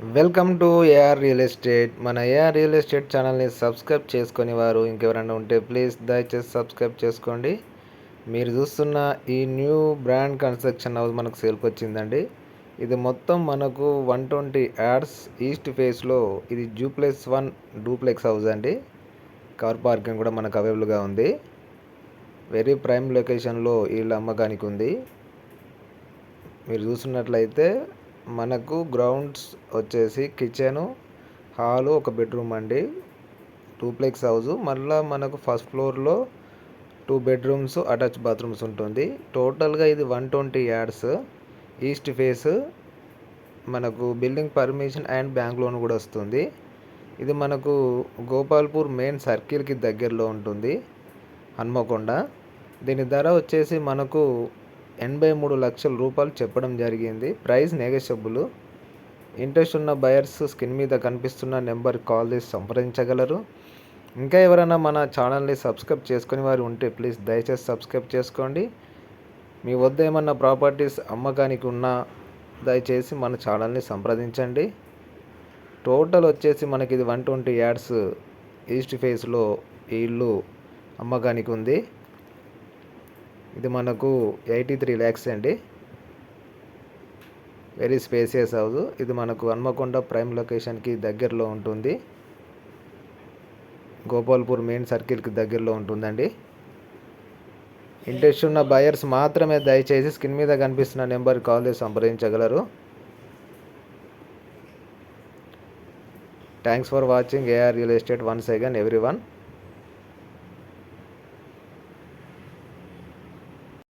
Welcome to AR real estate. మన AR real estate ఛానల్ని subscribe చేసుకుని వారు ఇంకెవరైనా ఉంటే ప్లీజ్ దయచేసి సబ్స్క్రైబ్ చేసుకోండి. మీరు చూస్తున్న ఈ న్యూ బ్రాండ్ కన్స్ట్రక్షన్ హౌస్ మనకు సేల్కి వచ్చిందండి. ఇది మొత్తం మనకు వన్ ట్వంటీ యాడ్స్ ఈస్ట్ ఫేస్లో ఇది జూప్లెక్స్ వన్ డూప్లెక్స్ హౌస్ అండి. కార్ పార్కింగ్ కూడా మనకు అవైలబుల్గా ఉంది. వెరీ ప్రైమ్ లొకేషన్లో వీళ్ళ అమ్మకానికి ఉంది. మీరు చూస్తున్నట్లయితే మనకు గ్రౌండ్స్ వచ్చేసి కిచెను హాలు ఒక బెడ్రూమ్ అండి. Duplex house. మళ్ళీ మనకు ఫస్ట్ ఫ్లోర్లో టూ బెడ్రూమ్స్ అటాచ్ బాత్రూమ్స్ ఉంటుంది. టోటల్గా ఇది one twenty yards east face మనకు building permission and bank loan కూడా వస్తుంది. ఇది మనకు గోపాల్పూర్ మెయిన్ సర్కిల్కి దగ్గరలో ఉంటుంది. హన్మకొండ. దీని ధర వచ్చేసి మనకు ఎనభై మూడు లక్షల రూపాయలు చెప్పడం జరిగింది. Price negotiable. ఇంట్రెస్ట్ ఉన్న బయర్స్ స్క్రీన్ మీద కనిపిస్తున్న నెంబర్ కాల్ చేసి సంప్రదించగలరు. ఇంకా ఎవరైనా మన ఛానల్ని సబ్స్క్రైబ్ చేసుకుని వారు ఉంటే ప్లీజ్ దయచేసి సబ్స్క్రైబ్ చేసుకోండి. మీ వద్ద ఏమన్నా ప్రాపర్టీస్ అమ్మకానికి ఉన్నా దయచేసి మన ఛానల్ని సంప్రదించండి. టోటల్ వచ్చేసి మనకి ఇది వన్ ట్వంటీ యాడ్స్ ఈస్ట్ ఫేస్లో ఈ ఇల్లు అమ్మకానికి ఉంది. ఇది మనకు ఎయిటీ త్రీ ల్యాక్స్ అండి. వెరీ స్పేసియస్ హౌస్ ఇది మనకు హన్మకొండ ప్రైమ్ లొకేషన్కి దగ్గరలో ఉంటుంది. గోపాల్పూర్ మెయిన్ సర్కిల్కి దగ్గరలో ఉంటుందండి. ఇంట్రెస్ట్ ఉన్న బయర్స్ మాత్రమే దయచేసి స్క్రీన్ మీద కనిపిస్తున్న నెంబర్ కాల్ చేసి సంప్రదించగలరు. Thanks for watching AR real estate once again everyone